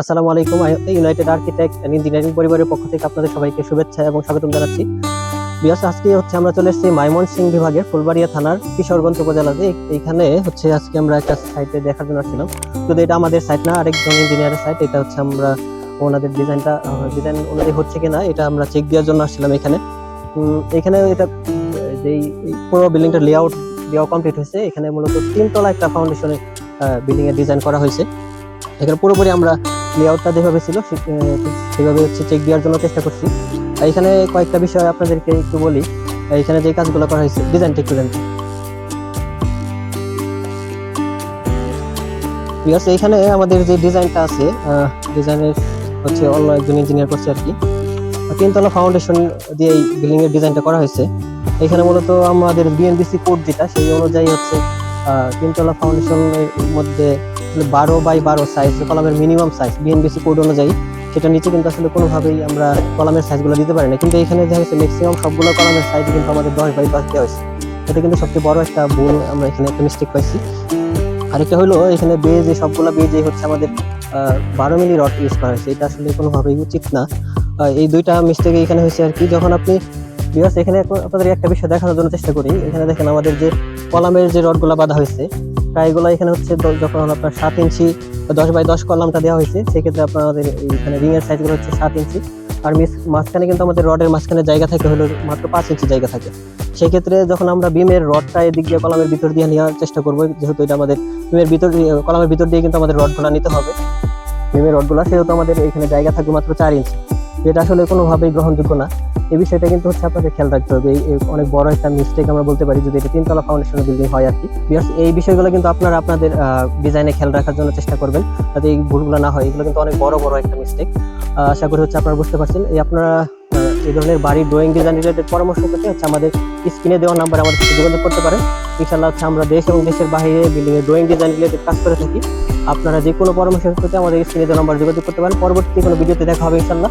আসসালামু আলাইকুম। United architect and engineering পরিবারের পক্ষ থেকে আপনাদের সবাইকে শুভেচ্ছা এবং স্বাগতম জানাচ্ছি। বিয়াস, আজকে হচ্ছে আমরা চলে এসেছি ময়মনসিংহ বিভাগের ফুলবাড়িয়া থানার কিশোরগঞ্জ উপজেলাতে এইখানে হচ্ছে আজকে আমরা একটা সাইটে দেখার জন্য আসছিলাম। কিন্তু এটা আমাদের সাইট না, আরেকজন ইঞ্জিনিয়ারের সাইট এটা হচ্ছে আমরা ওনাদের ডিজাইনটা ডিজাইন ওনাদের হচ্ছে কিনা, এটা আমরা চেক দেওয়ার জন্য আসছিলাম এখানে। এখানে এটা, যেই পুরো বিল্ডিংটা লেআউট দেওয়া কমপ্লিট হয়েছে, এখানে মূলত তিনতলা একটা ফাউন্ডেশনে বিল্ডিং এর ডিজাইন করা হয়েছে। এখানে পুরোপুরি আমরা লেআউটটা যেভাবে ছিল সেভাবে হচ্ছে চেক দেওয়ার জন্য চেষ্টা করছি। আর এখানে কয়েকটা বিষয় আপনাদেরকে একটু বলি। এখানে যে কাজগুলো করা হয়েছে ডিজাইনটা একটু জানতে ঠিক আছে, এখানে আমাদের যে ডিজাইনটা আছে ডিজাইনের হচ্ছে অন্য একজন ইঞ্জিনিয়ার করছে আর কি। তিনতলা ফাউন্ডেশন দিয়ে এই বিল্ডিং এর ডিজাইনটা করা হয়েছে। এখানে মূলত আমাদের বিএনবিসি কোড যেটা, সেই অনুযায়ী হচ্ছে তিনতলা ফাউন্ডেশনের মধ্যে বারো বাই বারো সাইজ কলামের মিনিমাম সাইজ বিএনবিসি কোড অনুযায়ী, সেটা নিচে কিন্তু আসলে কোনোভাবেই আমরা কলামের সাইজগুলো দিতে পারি না। কিন্তু এখানে দেখা যাচ্ছে ম্যাক্সিমাম সবগুলো কলামের সাইজ কিন্তু আমাদের দশ বাই দশ দেওয়া হয়েছে। এটা কিন্তু সবচেয়ে বড় একটা ভুল আমরা এখানে একটা মিস্টেক পাইছি। আরেকটা হলো, এখানে বেজে সবগুলো বেজে হচ্ছে আমাদের বারো মিলি রড ইউজ করা হয়েছে। এটা আসলে কোনোভাবেই উচিত না। এই দুইটা মিস্টেক এখানে হয়েছে আর কি। যখন আপনি বিকজ এখানে আপনাদের একটা বিষয় দেখানোর জন্য চেষ্টা করি। এখানে দেখেন আমাদের যে কলামের যে রডগুলো বাঁধা হয়েছে প্রায়গুলো এখানে হচ্ছে যখন আপনার সাত ইঞ্চি দশ বাই দশ কলামটা দেওয়া হয়েছে, সেক্ষেত্রে আপনাদের এখানে রিংয়ের সাইজগুলো হচ্ছে সাত ইঞ্চি। আর মিস মাঝখানে কিন্তু আমাদের রডের মাঝখানে জায়গা থাকে, হলো মাত্র পাঁচ ইঞ্চি জায়গা থাকে। সেক্ষেত্রে যখন আমরা বিমের রডটা এদিক দিয়ে কলামের ভিতর দিয়ে নেওয়ার চেষ্টা করব, যেহেতু এটা আমাদের বিমের ভিতর দিয়ে কলামের ভিতর দিয়ে কিন্তু আমাদের রডগুলো নিতে হবে। বিমের রডগুলো সেহেতু আমাদের এখানে জায়গা থাকবে মাত্র চার ইঞ্চি। যেটা আসলে কোনোভাবেই গ্রহণযোগ্য না। এই বিষয়টা কিন্তু হচ্ছে আপনাদের খেয়াল রাখতে হবে। অনেক বড় একটা মিস্টেক আমরা বলতে পারি যদি এটা তিনতলা ফাউন্ডেশনের বিল্ডিং হয় আর কি এই বিষয়গুলো কিন্তু আপনারা আপনাদের ডিজাইনে খেয়াল রাখার জন্য চেষ্টা করবেন যাতে এই ভুলগুলো না হয়। এগুলো কিন্তু অনেক বড় বড় একটা মিস্টেক আশা করি হচ্ছে আপনারা বুঝতে পারছেন। এই আপনারা এই ধরনের বাড়ির ড্রয়িং ডিজাইন রিলেটেড পরামর্শ পেতে হচ্ছে আমাদের স্ক্রিনে দেওয়া নাম্বার আমাদের সাথে যোগাযোগ করতে পারেন। ইনশাল্লাহ হচ্ছে আমরা দেশ এবং দেশের বাইরে বিল্ডিং এর ড্রয়িং ডিজাইন রিলেটেড কাজ করে থাকি। আপনারা যে কোনো পরামর্শ পেতে আমাদের স্ক্রিনে দেওয়া নাম্বার যোগাযোগ করতে পারেন। পরবর্তী কোনো ভিডিওতে দেখা হবে ইনশাল্লাহ